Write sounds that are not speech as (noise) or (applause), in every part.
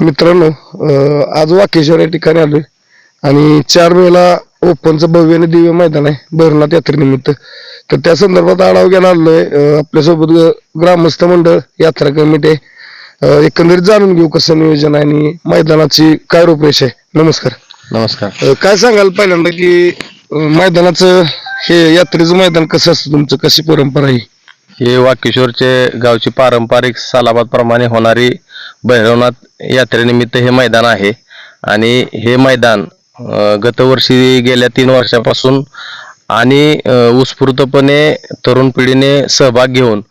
मित्रांनो आज वाकेश्वर या ठिकाणी आलोय. आणि चार वेळेला ओपनचं भव्य आणि दिव्य मैदान आहे भरनाथ यात्रेनिमित्त. तर त्या संदर्भात आढावा घ्यायला आलोय. आपल्यासोबत ग्रामस्थ मंडळ यात्रा कमिटी एकंदरीत जाणून घेऊ कसं नियोजन आहे आणि मैदानाची काय रूपरेषा आहे. नमस्कार. नमस्कार. काय सांगाल पहिल्यांदा की मैदानाचं हे यात्रेचं मैदान कसं असतं तुमचं? कशी परंपरा आहे? हे वाकेश्वरचे गावची पारंपरिक सालाबाद प्रमाणे होणारी भैरवनाथ यात्रेनिमित्त हे मैदान आहे. आणि हे मैदान गतवर्षी गेल्या तीन वर्षापासून आणि उत्स्फूर्तपणे तरुण पिढीने सहभाग घेऊन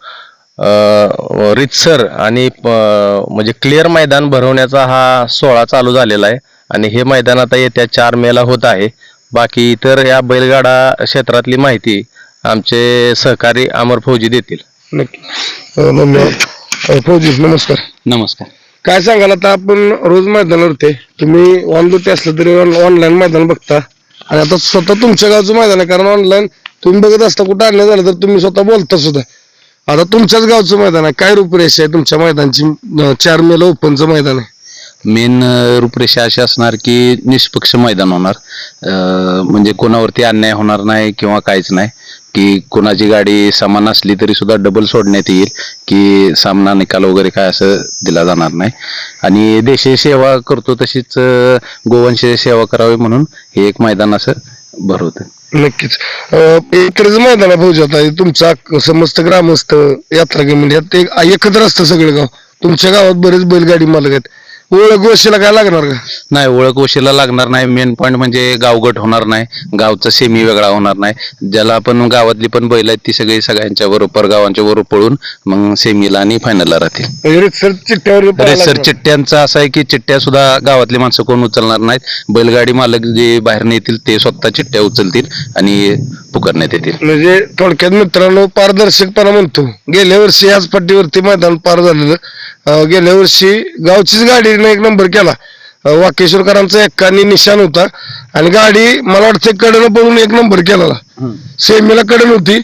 रितसर आणि म्हणजे क्लिअर मैदान भरवण्याचा हा सोहळा चालू झालेला आहे. आणि हे मैदान आता येत्या चार मेला होत आहे. बाकी इतर या बैलगाडा क्षेत्रातली माहिती आमचे सहकारी अमर फौजी देतील. नक्की. धन्यवाद. फौजी नमस्कार. नमस्कार. काय सांगाल आता? आपण रोज मैदानावरती आहे. तुम्ही ऑन ड्युटी असलं तरी ऑनलाईन मैदान बघता. आणि आता स्वतः तुमच्या गावचं मैदान आहे कारण ऑनलाईन तुम्ही बघत असता कुठं आणलं झालं तर तुम्ही स्वतः बोलता सुद्धा. आता तुमच्याच गावचं मैदान आहे. काय रूपरेषा आहे तुमच्या मैदानची? चार मेला ओपनचं मैदान आहे. मेन रूपरेषा अशी असणार की निष्पक्ष मैदान होणार. म्हणजे कोणावरती अन्याय होणार नाही किंवा काहीच नाही. की कुणाची गाडी समान असली तरी सुद्धा डबल सोडण्यात येईल की सामना निकाल वगैरे काय असं दिला जाणार नाही. आणि देशी सेवा करतो तशीच गोवंश सेवा करावी म्हणून हे एक मैदान असं भरवतं. नक्कीच. अं, एकत्रच मैदान आहे आता तुमचा समस्त ग्रामस्थ यात्रा कमिटी यात एकत्र असतं सगळं गाव. तुमच्या गावात बरेच बैलगाडी मालक आहेत. ओळख गोष्टीला काय लागणार का? नाही ओळख वशीला लागणार नाही. मेन पॉईंट म्हणजे गावगट होणार नाही. गावचा सेमी वेगळा होणार नाही. ज्याला आपण गावातली पण बैल आहेत ती सगळी सगळ्यांच्या बरोबर गावांच्या बरोबर पळून मग सेमीला आणि फायनलला राहतील. म्हणजे रितसर चिठ्ठ्यावर असं आहे की चिठ्ठ्या सुद्धा गावातली माणसं कोण उचलणार नाहीत. बैलगाडी मालक जे बाहेर येतील ते स्वतः चिठ्ठ्या उचलतील. आणि पुकारण्यात येतील म्हणजे थोडक्यात मित्रांनो पारदर्शकपणा म्हणतो. गेल्या वर्षी याच पट्टीवरती मैदान पार झालेलं अं, गेल्या वर्षी गावचीच गाडीने एक नंबर केला. अं, वाकेश्वरकरांचा एक्कानी निशाण होता. आणि गाडी मला वाटतं कडनं पडून एक नंबर केला सेमीला कडन होती.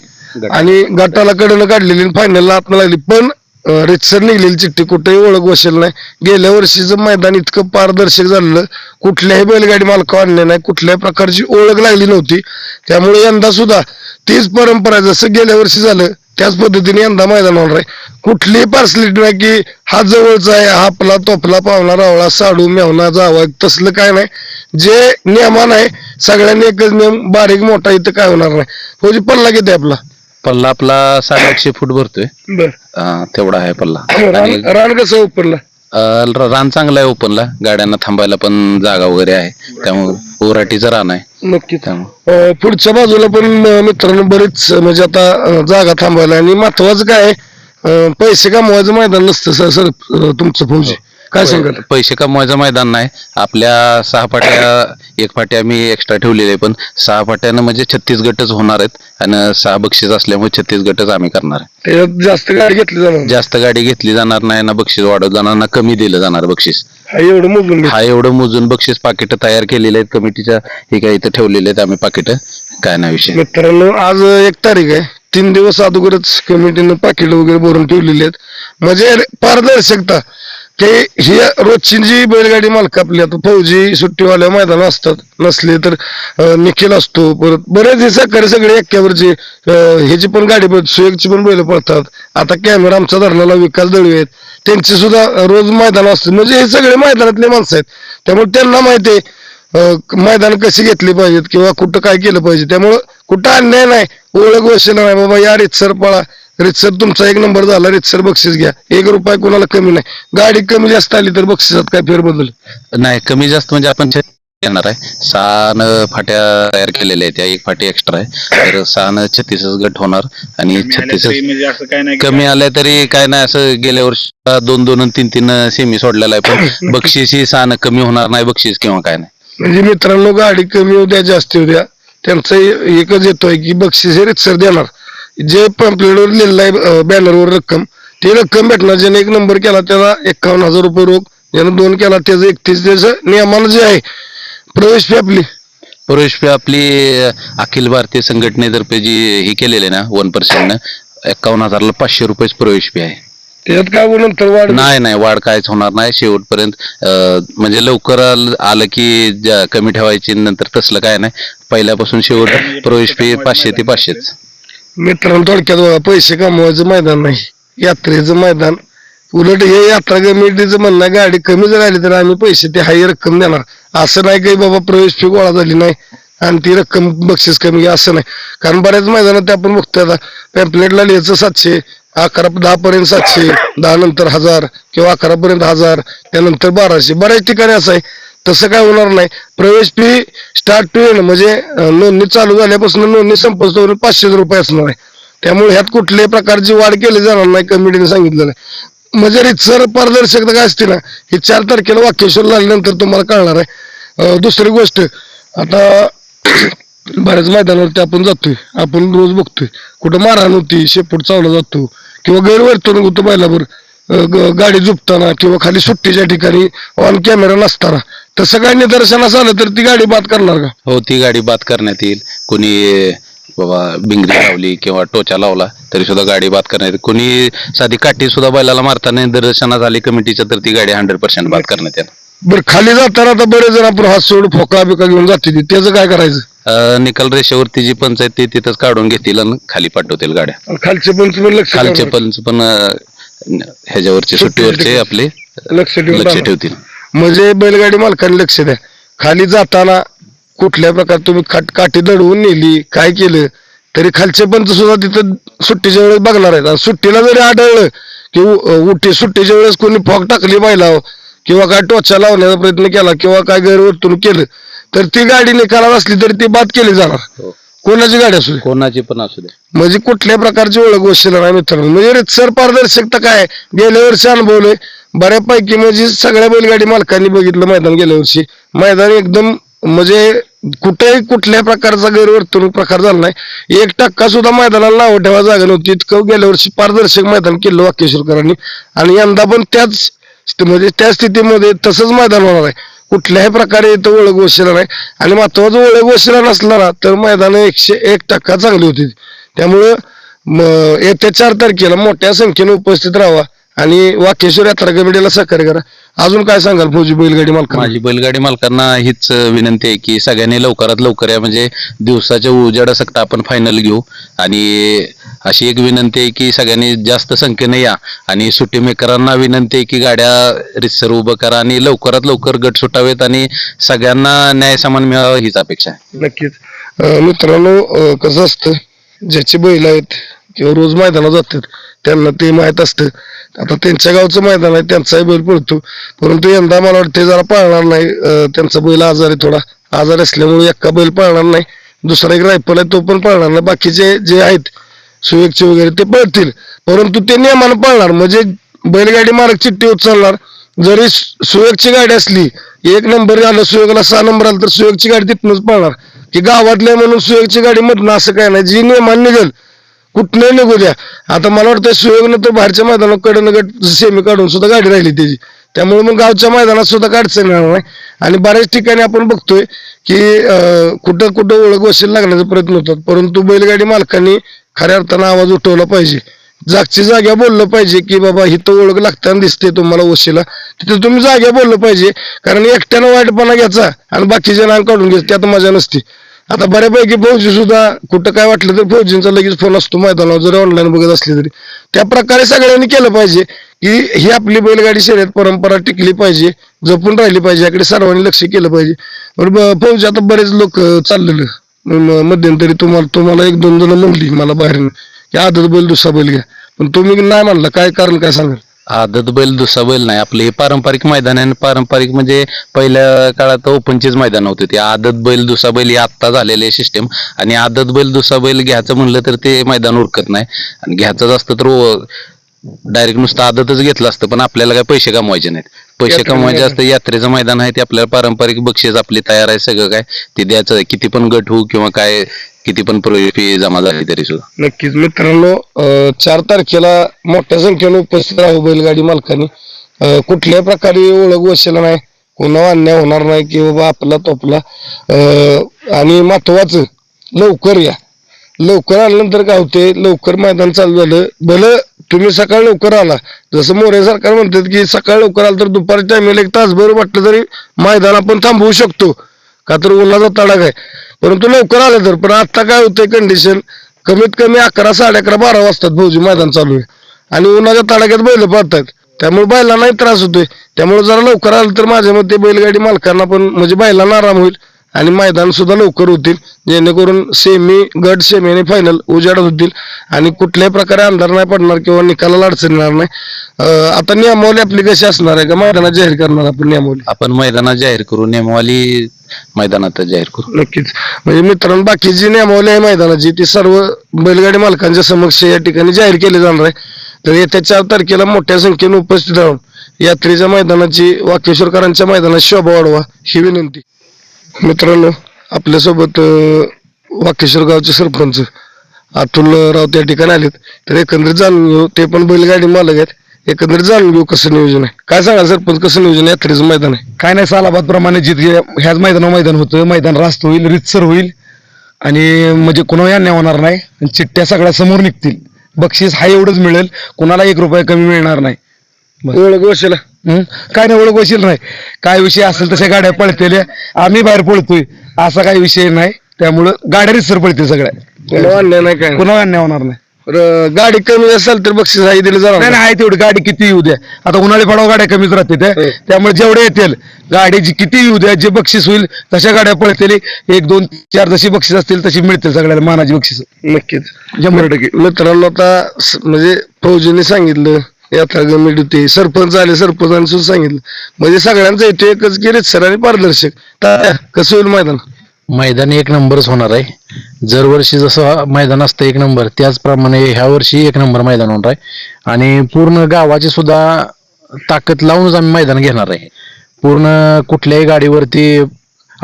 आणि गटाला कडनं काढलेली फायनलला आत्मा लागली. पण रितसर निघलेली चिठ्ठी कुठेही ओळख बसेल नाही. गेल्या वर्षीचं मैदान इतकं पारदर्शक झालेलं कुठल्याही बैलगाडी मालक आणले नाही कुठल्याही प्रकारची ओळख लागली नव्हती. त्यामुळे यंदा सुद्धा तीच परंपरा आहे. जसं गेल्या वर्षी झालं त्याच पद्धतीने यंदा मैदान होणार आहे. कुठलीही पार्सलिटी नाही की हा जवळचा आहे हा आपला तोफला पावला रावळा साडू मेवना जावा तसलं काय नाही. जे नियमान आहे सगळ्यांनी एकच नियम बारीक मोठा इथं काय होणार नाही. फौजी पल्ला किती आपला? पल्ला आपला साडेआठशे फूट भरतोय. बर. अं, तेवढा आहे पल्ला. आणि रान रान कसं उपरला अं, र- रान चांगलं आहे ओपनला गाड्यांना थांबायला पण जागा वगैरे आहे. त्यामुळे ओराटीचं रान आहे. नक्कीच त्यामुळे. अं, पुढच्या बाजूला पण अं, मित्रांनो बरेच अं, म्हणजे आता अं, जागा थांबायला. आणि महत्वाचं काय आहे, अं, पैसे कमवायचं मैदान नसतं सर सर अं, तुमचं फौजी. काय सांगाल पैसे कमवायचं मैदान नाही. आपल्या सहा पाट्या एक पाट्या मी एक्स्ट्रा ठेवलेले आहे, पण सहा पाट्यानं म्हणजे छत्तीस गटच होणार आहेत आणि सहा बक्षीस असल्यामुळे छत्तीस गटच आम्ही करणार आहे. त्याच्यात जास्त गाडी घेतली जाणार. जास्त गाडी घेतली जाणार नाही ना बक्षीस वाढवत जाणार ना कमी दिलं जाणार बक्षीस. हा, एवढं मोजून घे. हा एवढं मोजून बक्षीस पाकिट तयार केलेले आहेत. कमिटीच्या हे काही इथं ठेवलेले आहेत आम्ही पाकिट. काय नाही विषय. मित्रांनो आज एक तारीख आहे. तीन दिवस अगोदरच कमिटीनं पाकिट वगैरे भरून ठेवलेली आहेत. म्हणजे पारदर्शकता. ते ही रोजची जी बैलगाडी मालक आपली आता फौजी सुट्टीवाल्या मैदान असतात नसले तर अं, निखिल असतो परत बरेच हे सहकारी सगळे एक्क्यावरचे अं, ह्याची पण गाडी पळत सुयोगची पण बैल पळतात. आता कॅमेरा आमचा धरणाला विकास दळवे आहेत. त्यांचे सुद्धा रोज मैदान असतात म्हणजे हे सगळे मैदानातले माणसं आहेत. त्यामुळे त्यांना माहिती आहे अं, मैदान कशी घेतली पाहिजेत किंवा कुठं काय केलं पाहिजे. त्यामुळं कुठं अन्याय नाही ओळख वशील नाही. बाबा या रितसर पळा. रितसर तुमचा एक नंबर झाला रितसर बक्षीस घ्या. एक रुपये कोणाला कमी नाही. गाडी कमी जास्त आली तर बक्षिसात काय फेरबदल? नाही कमी जास्त म्हणजे आपण छत्तीस येणार आहे. सहा न फाट्या तयार केलेल्या आहेत. त्या एक फाटी एक्स्ट्रा आहे. तर सहा न छत्तीसच गट होणार आणि छत्तीस म्हणजे असं काय नाही कमी आलंय तरी काय नाही असं गेल्या वर्षी दोन दोन आणि तीन तीन सेमी सोडलेला आहे. पण (laughs) बक्षीस ही सहा न कमी होणार नाही बक्षीस किंवा काय नाही. म्हणजे मित्रांनो गाडी कमी होऊ द्या जास्त होऊ द्या. त्यांचा एकच येतोय की बक्षीस हे रितसर देणार. जे पम्पलेटवर लिहिलं आहे बॅनरवर रक्कम ती रक्कम भेटणार ज्याने एक नंबर केला त्याला एकावन्न हजार रुपये रोख ज्यानं दोन केला त्याचं एकतीस त्याचं नियमानं जे आहे प्रवेश फी आपली. प्रवेश फी आपली अखिल भारतीय संघटनेतर्फे जी ही केलेली आहे ना वन पर्सेंटनं एकावन्न हजारला पाचशे रुपयेच प्रवेश फी आहे. त्याच्यात काय नंतर वाढ? नाही नाही वाढ काहीच होणार नाही. शेवटपर्यंत म्हणजे लवकर आल- की कमी ठेवायची नंतर तसलं काय नाही. पहिल्यापासून शेवट प्रवेश फी पाचशे ते पाचशेच. मित्रांनो थोडक्यात बघा पैसे कमवायचं मैदान नाही यात्रेचं मैदान. उलट हे यात्रा कमिटीचं म्हणणं गाडी कमी जर आली तर आम्ही पैसे ते हाई रक्कम देणार. असं नाही काही बाबा प्रवेश फी गोळा झाली नाही आणि ती रक्कम बक्षीस कमी असं नाही. कारण बऱ्याच मैदानात ते आपण बघतोय आता पॅम्पलेटला लिहायचं सातशे अकरा दहा पर्यंत सातशे दहा नंतर हजार किंवा अकरा पर्यंत हजार त्यानंतर बाराशे. बऱ्याच ठिकाणी असं आहे. तसं काय होणार नाही. प्रवेश फी स्टार्ट टू एंड म्हणजे नोंदणी चालू झाल्यापासून नोंदणी संपस्तोवर पाचशे रुपये असणार आहे. त्यामुळे ह्यात कुठल्याही प्रकारची वाढ केली जाणार नाही कमिटीने सांगितलं नाही म्हणजे रितसर पारदर्शकता काय असते ना ही चार तारखेला वाक्यश्वर लागल्यानंतर तुम्हाला कळणार आहे. दुसरी गोष्ट आता (clears throat) बऱ्याच मैदानावरती आपण जातोय. आपण रोज बघतोय. कुठं मारहाण होती शेपूट चावला जातो किंवा गैरवर्तणूक होतो बैलावर ग- गाडी झुपताना किंवा खाली सुट्टीच्या ठिकाणी ऑन कॅमेरा नसताना. तसं काय निदर्शनास आलं तर ती गाडी बाद करणार का? हो ती गाडी बाद करण्यात येईल. कोणी बाबा बिंगरी लावली किंवा टोचा लावला तरी सुद्धा गाडी बाद करण्यात येईल. कोणी साधी काठी सुद्धा बैलाला मारताना निदर्शनात आली कमिटीच्या तर ती गाडी हंड्रेड पर्सेंट बाद करण्यात येईल बरं खाली जाताना आता बरेच जण आपण हात सोड फोका बिका घेऊन जाते ती. त्याचं काय करायचं? अं, निकाल रेषेवरती जी पंचायत ती तिथंच काढून घेतील आणि खाली पाठवतील गाड्या. आणि खालचे पंच पण लक्ष खालचे. पंच पण अं, ह्याच्यावरचे सुट्टीवरचे आपले लक्ष लक्ष. ठेवतील. म्हणजे बैलगाडी मालकाने लक्ष द्या खाली जाताना कुठल्या प्रकारे तुम्ही खाट काठी दडवून नेली काय केलं तरी खालचे पंच सुद्धा तिथं सुट्टीच्या वेळेस बघणार आहेत सुट्टीला जरी आढळलं की उठी सुट्टीच्या वेळेस कोणी फॉग टाकली बैलाव किंवा काय टोचा लावण्याचा प्रयत्न केला किंवा काय गैरवर्तणूक केलं तर ती गाडी निकालात असली तरी ती बाद केली जाणार हो. कोणाची गाडी असू दे. कोणाची पण असू दे म्हणजे कुठल्या प्रकारची ओळख वशिला नाही मित्रांनो म्हणजे रितसर पारदर्शकता काय? गेल्या वर्षी अनुभवलंय बऱ्यापैकी म्हणजे सगळ्या बैलगाडी मालकांनी बघितलं मैदान गेल्या वर्षी. मैदान एकदम म्हणजे कुठेही कुठल्या प्रकारचा गैरवर्तणूक प्रकार झाला नाही. एक टक्का सुद्धा मैदानाला नाव ठेवा जागा नव्हती. इतकं गेल्या वर्षी पारदर्शक मैदान केलं वाकेश्वरकरांनी. आणि यंदा पण त्याच म्हणजे त्या स्थितीमध्ये तसंच मैदान होणार आहे. कुठल्याही प्रकारे इथं ओळख वशिला नाही. आणि महत्वाचं ओळख वशिला नसला ना तर मैदान एकशे एक टक्का चांगली होती. त्यामुळं येत्या चार तारखेला मोठ्या संख्येने उपस्थित राहावा. आणि वाकेश्वर यात्रा कमिटीला सहकार्य करा. अजून काय सांगाल फौजी बैलगाडी मालका माझी बैलगाडी मालकांना हीच विनंती आहे की सगळ्यांनी लवकरात लवकर या म्हणजे दिवसाच्या उजेडा सकता आपण फायनल घेऊ. आणि अशी एक विनंती आहे की सगळ्यांनी जास्त संख्येने या. आणि सुट्टी मेकरांना विनंती आहे की गाड्या रितसर उभं करा आणि लवकरात लवकर गट सुटावेत आणि सगळ्यांना न्याय समान मिळावा हीच अपेक्षा आहे. नक्कीच. अं, मित्रांनो अं, कसं असतं? ज्याची बैल आहेत किंवा रोज मैदानात जातात त्यांना ते माहीत असतं. आता त्यांच्या गावचं मैदान आहे त्यांचाही बैल पळतो. परंतु यंदा मला वाटतं जरा पाळणार नाही अं, त्यांचा बैल आजार आहे थोडा. आजार असल्यामुळे एक्का बैल पाळणार नाही दुसरा एक रायफल आहे तो पण पाळणार नाही. बाकीचे जे आहेत सुवेकचे वगैरे ते पळतील. परंतु ते नियमानं पाळणार. म्हणजे बैलगाडी मार्ग चिठ्ठी उचलणार. जरी सु- सुवेकची गाडी असली एक नंबर आलं सुवेगला सहा नंबर आला तर सुयोगची गाडी तिथूनच पळणार. की गावातल्या म्हणून सुयोगची गाडी मधनं असं काय नाही. जी नियमान निघेल कुठलंही निघू द्या. आता मला वाटतं सुयोगनं तर बाहेरच्या मैदानात कडनं गट सेमी काढून सुद्धा गाडी राहिली त्याची. त्यामुळे मग गावच्या मैदानात सुद्धा अडचण येणार नाही. आणि बऱ्याच ठिकाणी आपण बघतोय की कुठं कुठं ओळख वशील लागण्याचा प्रयत्न होतात. परंतु बैलगाडी मालकांनी खऱ्या अर्थानं आवाज उठवला पाहिजे. जागची जाग्या बोललं पाहिजे की बाबा हिथं ओळख लागताना दिसते तुम्हाला वशीला. तिथे तुम्ही जाग्या बोललं पाहिजे. कारण एकट्यानं वाईटपणा घ्यायचा आणि बाकीच्या नाव काढून घ्यायचं त्यात मजा नसते. आता बऱ्यापैकी फौजी सुद्धा कुठं काय वाटलं तर फौजींचा लगेच फोन असतो मैदानावर जरी ऑनलाईन बघत असले तरी. त्या प्रकारे सगळ्यांनी केलं पाहिजे की ही आपली बैलगाडी शर्यत परंपरा टिकली पाहिजे जपून राहिली पाहिजे याकडे सर्वांनी लक्ष केलं पाहिजे. बरं ब- फौजी आता बरेच लोक चाललेलं. मध्यंतरी तुम्हाला तुम्हाला एक दोन जण म्हणली मला बाहेर की आदत बैल दुसरा बैल घ्या. पण तुम्ही नाही म्हणला काय कारण काय सांगाल? आदत बैल दुसरा बैल नाही. आपले हे पारंपरिक मैदान आहे आणि पारंपरिक म्हणजे पहिल्या काळात ओपनचेच मैदान होते ते. आदत बैल दुसरा बैल हे आत्ता झालेले सिस्टम आणि आदत बैल दुसरा बैल घ्यायचं म्हणलं तर ते मैदान उरकत नाही. आणि घ्यायचं असतं तर डायरेक्ट नुसतं आदतच घेतलं असतं पण आपल्याला काय पैसे कमवायचे नाहीत. पैसे कमवायचे. असतं यात्रेचं मैदान आहे ते आपल्याला पारंपरिक बक्षीस आपली तयार आहे सगळं काय ते द्यायचं किती पण गट होऊ किंवा काय किती पण फी जमा झाली तरी सुद्धा. नक्कीच. मित्रांनो अं, चार तारखेला मोठ्या संख्येने उपस्थित राहू बैलगाडी मालकांनी. अं, कुठल्याही प्रकारे ओळख वशिला नाही कोणा अन्याय होणार नाही की बाबा आपला तोपला. अं, आणि महत्वाचं लवकर या. लवकर आल्यानंतर काय होते लवकर मैदान चालू झालं. भलं तुम्ही सकाळी लवकर आला. जसं मोरे सरकार म्हणतात की सकाळी लवकर आला तर दुपारी टायमिंगला एक तासभर वाटलं तरी मैदान आपण थांबवू शकतो. का तर उन्हाचा तडाख आहे. परंतु लवकर आलं तर पण आता काय होतंय कंडिशन कमीत कमी अकरा साडे अकरा बारा वाजतात भाऊजी मैदान चालू आहे. आणि उन्हाच्या तडाख्यात बैल पडतात त्यामुळे बैलांनाही त्रास होतोय. त्यामुळे जरा लवकर आलं तर माझ्या मते बैलगाडी मालकांना पण म्हणजे बैलांना आराम होईल. आणि मैदान सुद्धा लवकर होतील. जेणेकरून सेमी गट सेमी आणि फायनल उजाडत होतील. आणि कुठल्याही प्रकारे अंधार नाही पडणार किंवा निकालाला अडचण येणार नाही. आता नियमावली आपली कशी असणार आहे का? मैदानात जाहीर करणार आपण नियमावली? आपण मैदानात जाहीर करू. नियमावली मैदानात जाहीर करू. नक्कीच. म्हणजे मित्रांनो बाकी जी नियमावली आहे मैदानाची ती सर्व बैलगाडी मालकांच्या समक्ष या ठिकाणी जाहीर केली जाणार आहे तर येत्या चार तारखेला मोठ्या संख्येने उपस्थित राहून यात्रेच्या मैदानाची वाकेश्वरकरांच्या मैदानात शोभा वाढवा ही विनंती. मित्रांनो आपल्यासोबत वाकेश्वर गावचे सरपंच अतुल राव त्या ठिकाणी आलेत. तर एकंदरीत जाणून घेऊ ते पण बैलगाडी मालक आहेत. एकंदरीत जाणून घेऊ कसं नियोजन आहे. काय सांगा सरपंच कसं नियोजन आहे? यात्रेचं मैदान आहे. काय नाही सालाबाद प्रमाणे जितके ह्याच मैदानावर मैदान होतं. मैदान रास्त होईल रितसर होईल. आणि म्हणजे कोणाला अन्याय होणार नाही. आणि चिठ्ठ्या सगळ्या समोर निघतील. बक्षीस हा एवढंच मिळेल. कोणाला एक रुपया कमी मिळणार नाही. ओळख वशिला. हं? काय नाही ओळख बसेल नाही. काय विषय असेल तशा गाड्या पळतेल्या आम्ही बाहेर पळतोय. असा काही विषय नाही. त्यामुळं गाड्या रितसर पळतील सगळ्या. कोणाला अन्याय नाही काय नाही. कोणाला अन्याय होणार नाही. गाडी कमी असेल तर बक्षीस आई दिलं जाणार नाही नाही आहे तेवढी गाडी किती येऊ द्या. आता उन्हाळी फळावर गाड्या कमीच राहते त्या. हं. त्यामुळे जेवढे येतील गाडीची किती येऊ द्या जे बक्षीस होईल तशा गाड्या पळतील. एक दोन चार जशी बक्षीस असतील तशी मिळतील सगळ्याला मानाची बक्षीस. नक्कीच. शंभर टक्के मित्रांनो आता स- म्हणजे फौजीने सांगितलं यात्रा कमिटी होती. सरपंच आले सरपंचाने सुद्धा सांगितलं. म्हणजे सगळ्यांचा येतो एकच की सर आणि पारदर्शक. कसं होईल मैदान? मैदान एक नंबरच होणार आहे. दरवर्षी जसं मैदान असतं एक नंबर त्याचप्रमाणे ह्या वर्षी एक नंबर मैदान होणार आहे. आणि पूर्ण गावाची सुद्धा ताकद लावूनच आम्ही मैदान घेणार आहे. पूर्ण कुठल्याही गाडीवरती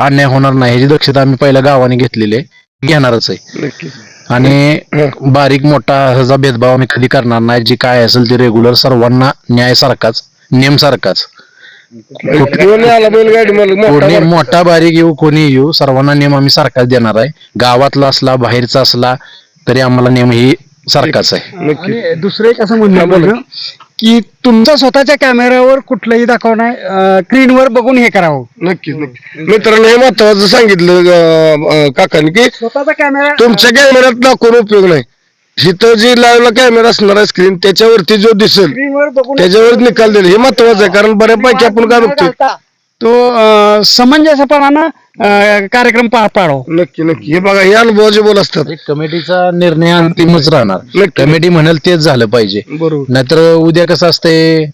अन्याय होणार नाही ह्याची दक्षता आम्ही पहिल्या गावाने घेतलेली आहे. घेणारच आहे. आणि बारीक मोठा ह्याचा भेदभाव आम्ही कधी करणार नाही. जे काय असेल ते रेग्युलर सर्वांना न्याय सारखाच नेम सारखाच कोणी आला बैलगाडी मला मोठा कोणी मार- मोठा बारीक येऊ कोणी येऊ सर्वांना नियम आम्ही सारखाच देणार आहे. गावातला असला बाहेरचा असला तरी आम्हाला नियम ही सारखाच आहे. आणि दुसरं एक असं म्हणणं बोला. माझं, की तुमच्या स्वतःच्या कॅमेऱ्यावर कुठलंही दाखवणार स्क्रीनवर बघून हे करावं. नक्कीच नक्की. मित्रांनो हे महत्वाचं सांगितलं अं, अं, काकांनी की स्वतःचा कॅमेरा तुमच्या कॅमेऱ्यात दाखवून उपयोग नाही. इथं जी लाईव्हला कॅमेरा असणार आहे स्क्रीन त्याच्यावरती जो दिसेल त्याच्यावर निकाल दिले. हे महत्वाचं आहे कारण बऱ्यापैकी आपण काय बघतोय? तो अं, समंजसपणानं अं, कार्यक्रम पार पाडावा. नक्की नक्की. हे बघा हे अनुभवाचे बोल असतात. एक कमिटीचा निर्णय अंतिमच राहणार. नक्की. कमिटी म्हणेल तेच झालं पाहिजे. बरोबर. नाहीतर उद्या कसं असतंय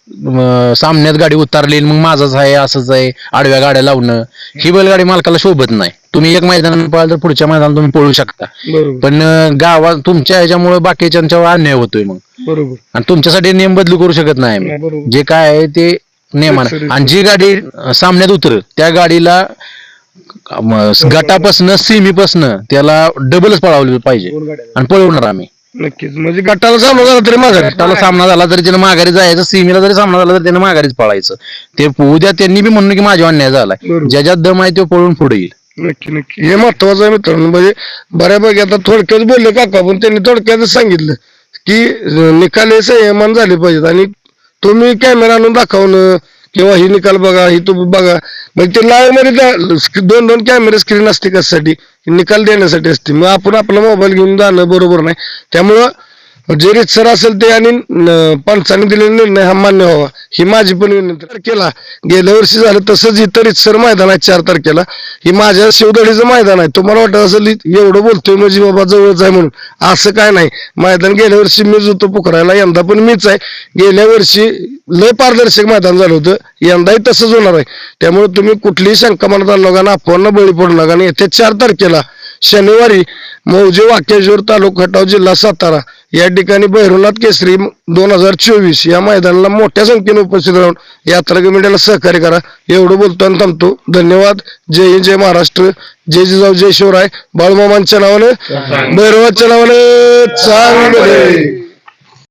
सामन्यात गाडी उतारली मग माझंच आहे असंच आहे आडव्या गाड्या लावणं. ही बैलगाडी मालकाला शोभत नाही. तुम्ही एक मैदान पळाल तर पुढच्या मैदानात तुम्ही पळू शकता. बरोबर. पण अं, गावात तुमच्या ह्याच्यामुळे बाकीच्यांच्यावर अन्याय होतोय मग. बरोबर. आणि तुमच्यासाठी नियम बदलू करू शकत नाही नाही, बरोबर. आम्ही जे काय आहे ते नियमानं आणि जी गाडी अं, सामन्यात उतरत त्या गाडीला अं, गटापासनं सीमीपासनं त्याला डबलच पळावलं पाहिजे. आणि पळवणार आम्ही. नक्कीच. म्हणजे गटाला सामना झाला तरी माझा त्याला सामना झाला तरी त्यानं माघारी जायचं सीमेला जरी सामना झाला तर त्यानं माघारीच पळायचं. ते उद्या त्यांनी बी म्हणून की माझा अन्याय झालाय. बरोबर. ज्याच्यात दम आहे तो पळून पुढे येईल. नक्की नक्की. हे महत्वाचं आहे मित्रांनो. म्हणजे बऱ्यापैकी आता थोडक्यात बोलले काका पण त्यांनी थोडक्यातच सांगितलं की निकाल हे संयमान झाले पाहिजेत. आणि तुम्ही कॅमेरा आणून दाखवणं किंवा ही निकाल बघा ही तुम्ही बघा. म्हणजे ते लाईव्हमध्ये दोन दोन कॅमेरे स्क्रीन असते कशासाठी निकाल देण्यासाठी असते मग आपण आपला मोबाईल घेऊन जाणं बरोबर नाही. त्यामुळं जे रीतसर असेल ते आणि पंचाने दिलेला निर्णय हा मान्य व्हावा. ही माझी पण विनंती. तारखेला गेल्या वर्षी झालं तसंच इतर सर मैदान आहे चार तारखेला ही माझ्या शिवदळीचं मैदान आहे. तुम्हाला वाटत असेल एवढं बोलतोय म्हणजे बाबा जवळच आहे म्हणून. असं काय नाही. मैदान गेल्या वर्षी मीच होतो पुकरायला यंदा पण मीच आहे. गेल्या वर्षी लय पारदर्शक मैदान झालं होतं. यंदाही तसंच होणार आहे. त्यामुळे तुम्ही कुठलीही शंका मनात आणू नका ना अफवांना बळी पडू नका. आणि येत्या चार तारखेला शनिवारी मौजे वाक्याजोर तालुका खटाव जिल्हा सातारा या ठिकाणी भैरवनाथ केसरी दोन हजार चोवीस या मैदानाला मोठ्या संख्येने उपस्थित राहून यात्रा कमिटीला सहकार्य करा. एवढं बोलतो आणि थांबतो. धन्यवाद. जय हिंद जय महाराष्ट्र. जय जिजाऊ जय शिवराय. बाळूमामांच्या नावाने भैरवाच्या नावाने चांगले.